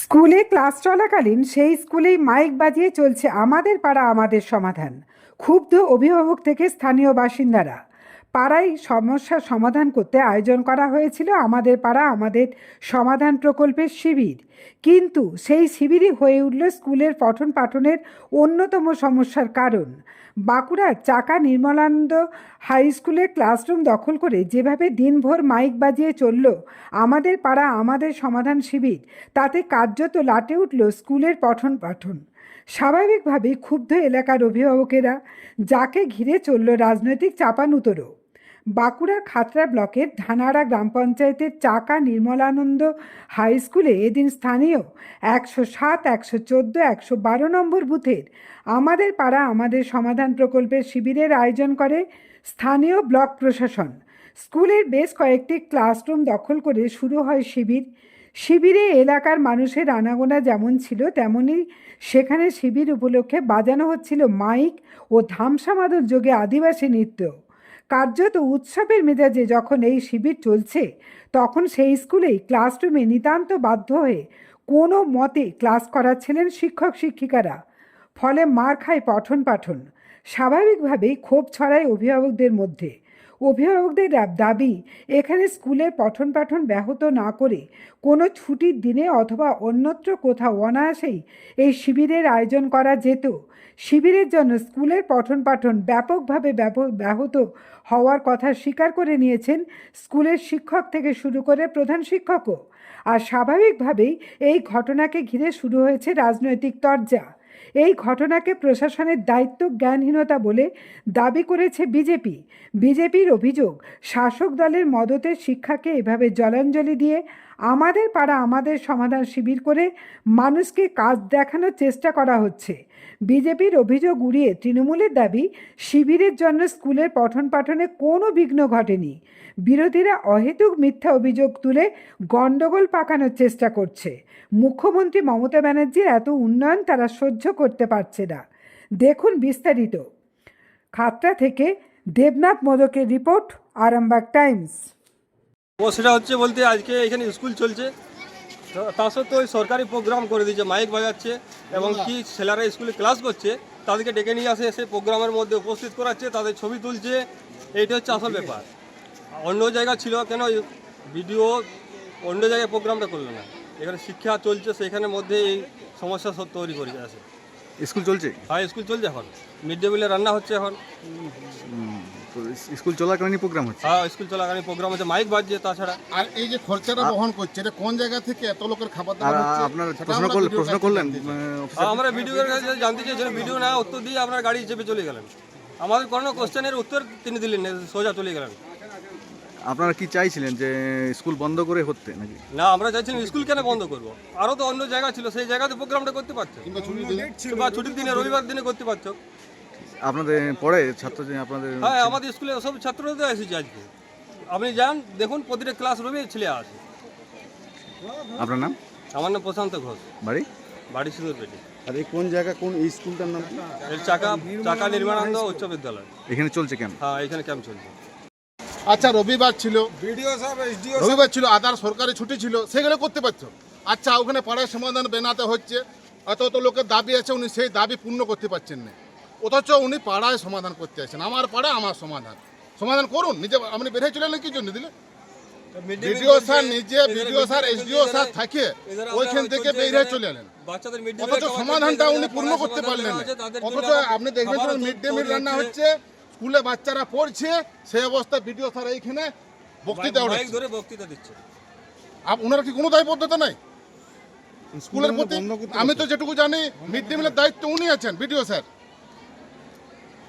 স্কুলে ক্লাস চলাকালীন সেই স্কুলেই মাইক বাজিয়ে চলছে আমাদের পাড়া, আমাদের সমাধান। ক্ষুব্ধ অভিভাবক থেকে স্থানীয় বাসিন্দারা। পাড়ায় সমস্যার সমাধান করতে আয়োজন করা হয়েছিল আমাদের পাড়া আমাদের সমাধান প্রকল্পের শিবির। কিন্তু সেই শিবিরই হয়ে উঠল স্কুলের পঠন পাঠনের অন্যতম সমস্যার কারণ। বাঁকুড়ার চাকা নির্মলানন্দ হাই স্কুলের ক্লাসরুম দখল করে যেভাবে দিনভর মাইক বাজিয়ে চলল, আমাদের পাড়া আমাদের সমাধান শিবির, তাতে কার্যত লাটে উঠল স্কুলের পঠন পাঠন। স্বাভাবিকভাবেই ক্ষুব্ধ এলাকার অভিভাবকেরা, যাকে ঘিরে চলল রাজনৈতিক চাপানুতরও। বাঁকুড়ার খাতড়া ব্লকের ধানাড়া গ্রাম পঞ্চায়েতের চাকা নির্মলানন্দ হাই স্কুলে এদিন স্থানীয় একশো সাত, একশো চোদ্দ, একশো বারো নম্বর বুথের আমাদের পাড়া আমাদের সমাধান প্রকল্পের শিবিরের আয়োজন করে স্থানীয় ব্লক প্রশাসন। স্কুলের বেশ কয়েকটি ক্লাসরুম দখল করে শুরু হয় শিবির। শিবিরে এলাকার মানুষের আনাগোনা যেমন ছিল তেমনই সেখানে শিবির উপলক্ষে বাজানো হচ্ছিল মাইক ও ধামসামাদর যোগে আদিবাসী নৃত্য। কার্যত উৎসবের মেজাজে যখন এই শিবির চলছে, তখন সেই স্কুলেই ক্লাসরুমে নিতান্ত বাধ্য হয়ে কোনো মতে ক্লাস করাচ্ছিলেন শিক্ষক শিক্ষিকারা। ফলে মার খায় পঠন পাঠন স্বাভাবিকভাবেই ক্ষোভ ছড়ায় অভিভাবকদের মধ্যে। অভিভাবকদের দাবি, এখানে স্কুলের পঠন পাঠন ব্যাহত না করে কোনো ছুটির দিনে অথবা অন্যত্র কোথাও অনায়াসেই এই শিবিরের আয়োজন করা যেত। শিবিরের জন্য স্কুলের পঠন পাঠন ব্যাপকভাবে ব্যাপ- ব্যাহত হওয়ার কথা স্বীকার করে নিয়েছেন স্কুলের শিক্ষক থেকে শুরু করে প্রধান শিক্ষকও। আর স্বাভাবিকভাবেই এই ঘটনাকে ঘিরে শুরু হয়েছে রাজনৈতিক তরজা। এই ঘটনাকে প্রশাসনের দায়িত্ব জ্ঞানহীনতা বলে দাবি করেছে বিজেপি। বিজেপির অভিযোগ, শাসক দলের মদতের শিক্ষাকে এভাবে জলাঞ্জলি দিয়ে আমাদের পাড়া আমাদের সমাধান শিবির করে মানুষকে কাজ দেখানোর চেষ্টা করা হচ্ছে। বিজেপির অভিযোগ উড়িয়ে তৃণমূলের দাবি, শিবিরের জন্য স্কুলের পঠন পাঠনে কোনো বিঘ্ন ঘটেনি। বিরোধীরা অহেতুক মিথ্যা অভিযোগ তুলে গণ্ডগোল পাকানোর চেষ্টা করছে। মুখ্যমন্ত্রী মমতা ব্যানার্জির এত উন্নয়ন তারা সহ্য করতে পারছে না। দেখুন বিস্তারিত। খাতড়া থেকে দেবনাথ মোদকের রিপোর্ট, আরামবাগ টাইমস। ও সেটা হচ্ছে বলতে আজকে এখানে স্কুল চলছে। তো সত্ত্বেও ওই সরকারি প্রোগ্রাম করে দিয়েছে মাইক বাজাচ্ছে এবং কি ছেলেরা স্কুলে ক্লাস করছে তাদেরকে ডেকে নিয়ে আসে এসে প্রোগ্রামের মধ্যে উপস্থিত করাচ্ছে তাদের ছবি তুলছে এইটা হচ্ছে আসল ব্যাপার। অন্য জায়গা ছিল কেন ভিডিও অন্য জায়গায় প্রোগ্রামটা করল না। এখানে শিক্ষা চলছে সেখানের মধ্যে এই সমস্যা সব তৈরি করে আছে স্কুল চলছে? হ্যাঁ স্কুল চলছে এখন। মিড ডে মিলে রান্না হচ্ছে এখন। তো স্কুল চলাকালীন প্রোগ্রাম হচ্ছে? হ্যাঁ স্কুল চলাকালীন প্রোগ্রাম হচ্ছে। মাইক বাজছে তাছাড়া। আর এই যে খরচাটা বহন করছে এটা কোন জায়গা থেকে এত লোকের খাবার দাবার হচ্ছে? আপনার প্রশ্ন আমরা করলেন প্রশ্ন করলেন জানতে চাই। আহ, হ্যাঁ, আমরা ভিডিওর কাছে জানতে চেয়েছিলাম ভিডিও না উত্তর দিয়ে আপনার গাড়ি চেপে চলে গেলেন। আমাদের কোনো কোশ্চেনের উত্তর তিনি দিলেন না সোজা চলে গেলেন। আপনারা কি চাইছিলেন যে স্কুল বন্ধ করে হতে নাকি? না আমরা চাইছিলাম স্কুল কেন বন্ধ করব? আরও তো অন্য জায়গা ছিল সেই জায়গাতে প্রোগ্রামটা করতে পারছ। কিংবা ছুটির দিনে। বা ছুটির দিনে রবিবার দিনে করতে পারছ। আপনাদের পড়ে ছাত্র আপনাদের হ্যাঁ আমাদের স্কুলে সব ছাত্ররা তো এসেছে আজকে। আপনি যান দেখুন প্রতিটা ক্লাস রুমে ছেলে আছে। আপনার নাম? আমার নাম প্রশান্ত ঘোষ। বাড়ি? বাড়ি সিঁদুর পেটি আর এই কোন জায়গা কোন এই স্কুলটার নাম? কি? এর চাকা চাকা নির্মাণানন্দ উচ্চ বিদ্যালয়। এখানে চলছে কেন? হ্যাঁ এখানে ক্যাম্প চলছে। আচ্ছা রবিবার ছিল। রবিবার ছিল আদার সরকারি ছুটি ছিল সেগুলো করতে পারছ? আচ্ছা ওখানে পাড়ায় সমাধান বেনাতে হচ্ছে। অত অত লোকের দাবি আছে উনি সেই দাবি পূর্ণ করতে পারছেন না। অথচ উনি পাড়ায় সমাধান করতে আছেন আমার পাড়া আমার সমাধান। সমাধান করুন নিজে আপনি বেরিয়ে চলে এলেন কি জন্য দিলে? বিডিও স্যার নিজে বিডিও স্যার এসডিও স্যার থাকে ওইখান থেকে বেরিয়ে চলে এলেন। অথচ সমাধানটা উনি পূর্ণ করতে পারলেন অথচ আপনি দেখবেন মিড ডে মিল রান্না হচ্ছে। স্কুলে বাচ্চারা পড়ছে সেই অবস্থা ভিডিও স্যার এইখানে বক্তৃতা ধরে বক্তৃতা দিচ্ছে। আপ ওনার কি কোনো দায়বদ্ধতা নাই? স্কুলের প্রতি আমি তো যেটুকু জানি মিড ডে মিলের দায়িত্ব উনি আছেন ভিডিও স্যার।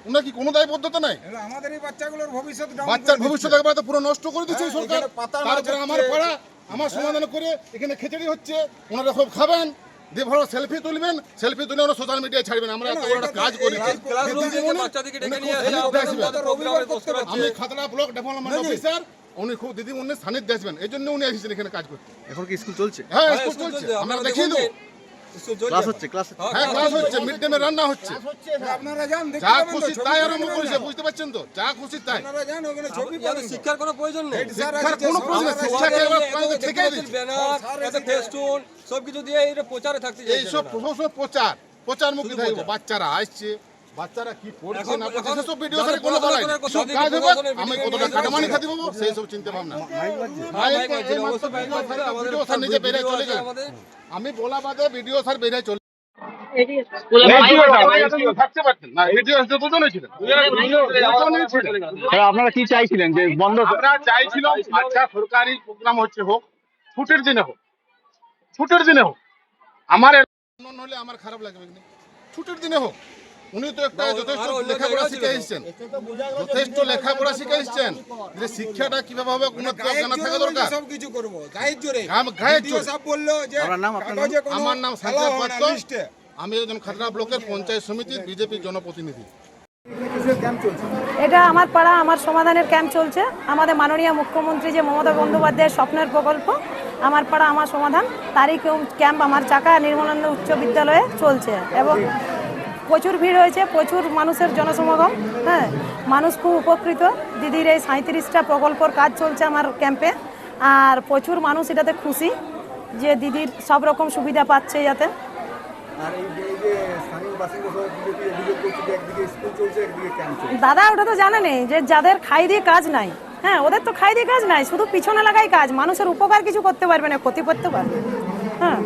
ওনার কি কোনো দায়বদ্ধতা নাই? আমাদের এই বাচ্চাগুলোর ভবিষ্যৎ বাচ্চার ভবিষ্যৎ একবার তো পুরো নষ্ট করে দিচ্ছে হ্যাঁ, সরকার। তারপরে আমার। পাড়া আমার সমাধান করে এখানে খেচড়ি হচ্ছে ওনারা সব খাবেন দিয়ে ভালো সেলফি তুলবেন সেলফি তুলে ওরা সোশ্যাল মিডিয়ায় ছাড়বেন। আমরা এত বড় কাজ আমি খাতড়া ব্লক ডেভেলপমেন্ট অফিসার উনি খুব দিদি উনি সান্নিধ্যে আসবেন। এই জন্য উনি এসেছেন এখানে কাজ করতে। এখন কি স্কুল চলছে? হ্যাঁ হ্যাঁ, স্কুল স্কুল চলছে। আমরা দেখিয়ে দেবো। ক্লাস হচ্ছে ক্লাস হ্যাঁ, হ্যাঁ ক্লাস হচ্ছে। মিড ডে মিল রান্না হচ্ছে। আপনারা যান যা খুশি তাই আরম্ভ করেছে বুঝতে পারছেন তো? যা খুশি তাই। আপনারা যান ওখানে ছবি শিক্ষার কোনো প্রয়োজন নেই। স্যার শিক্ষার কোনো সব প্রয়োজন নেই, শিক্ষাকে এবার আপনাদের দিচ্ছে। ব্যানার এত। ফেস্টুন দিয়ে এটা প্রচারে থাকতে এই সব প্রচার প্রচার মুখী থাকবে বাচ্চারা আসছে। বাচ্চারা কি পড়ছে এখন- না সেসব ভিডিও কোনো বলাই সব কাজ হবে আমি ভিডিও কতটা নিয়ে কাটামানি খাতি পাবো সেই সব চিন্তা ভাবনা। ভিডিও স্যার- ভিডিও স্যার নিজে বেরিয়ে চলে আমি বলা বাদে ভিডিও স্যার বেরিয়ে চলে। আপনারা কি চাইছিলেন যে বন্ধ আমরা চাইছিলাম আচ্ছা সরকারি প্রোগ্রাম হচ্ছে হোক ছুটির দিনে হোক। ছুটির দিনে হোক। আমার হলে আমার খারাপ লাগবে। না ছুটির দিনে হোক। উনি তো একটা যথেষ্ট লেখাপড়া শিখে। এসেছেন যথেষ্ট লেখাপড়া শিখে এসেছেন যে শিক্ষাটা কীভাবে হবে কোনো জানা থাকা দরকার। সব কিছু করব গায়ের জোরে। গায়ের জোরে। সব বলল যে আপনার নাম, আপনার আমার নাম পাত্র। আমি একজন খাতড়া ব্লকের পঞ্চায়েত সমিতির বিজেপি জনপ্রতিনিধি। এটা আমার পাড়া আমার সমাধানের ক্যাম্প চলছে। আমাদের মাননীয় মুখ্যমন্ত্রী যে মমতা বন্দ্যোপাধ্যায়ের স্বপ্নের প্রকল্প আমার পাড়া আমার সমাধান তারই ক্যাম্প আমার চাকা নির্মলানন্দ উচ্চ বিদ্যালয়ে চলছে। এবং প্রচুর ভিড় হয়েছে প্রচুর মানুষের জনসমাগম হ্যাঁ। মানুষ খুব উপকৃত। দিদির এই সাঁত্রিশটা প্রকল্পর কাজ চলছে আমার ক্যাম্পে। আর প্রচুর মানুষ এটাতে খুশি যে দিদির সব রকম সুবিধা পাচ্ছে যাতে দাদা ওটা তো জানে নেই যে যাদের খাই দিয়ে কাজ নাই হ্যাঁ ওদের তো খাই দিয়ে কাজ নাই শুধু পিছনে লাগাই কাজ। মানুষের উপকার কিছু করতে পারবে না ক্ষতি করতে পারবে। হ্যাঁ।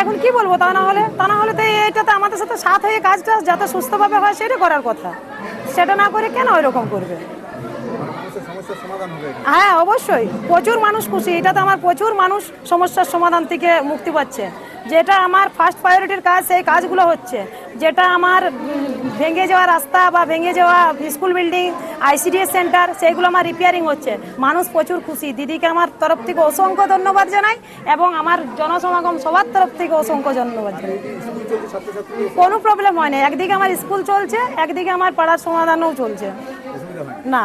এখন কি বলব, তা না হলে তা না হলে তো এইটাতে আমাদের সাথে সাথ হয়ে কাজটা যাতে সুস্থভাবে হয়, সেটা করার কথা। সেটা না করে কেন ওই রকম করবে মানুষের সমস্যার সমাধান হবে এটা। হ্যাঁ অবশ্যই। প্রচুর মানুষ খুশি। এটাতে আমার প্রচুর মানুষ সমস্যার সমাধান থেকে মুক্তি পাচ্ছে। যেটা আমার ফার্স্ট প্রায়োরিটির কাজ সেই কাজগুলো হচ্ছে। যেটা আমার ভেঙে যাওয়া রাস্তা বা ভেঙে যাওয়া স্কুল বিল্ডিং আইসিডিএস সেন্টার সেইগুলো আমার রিপেয়ারিং হচ্ছে। মানুষ প্রচুর খুশি। দিদিকে আমার তরফ থেকে অসংখ্য ধন্যবাদ জানাই এবং আমার জনসমাগম সবার তরফ থেকে অসংখ্য ধন্যবাদ জানাই। কোনো প্রবলেম হয় না। একদিকে আমার স্কুল চলছে একদিকে আমার পাড়ার সমাধানও চলছে। না।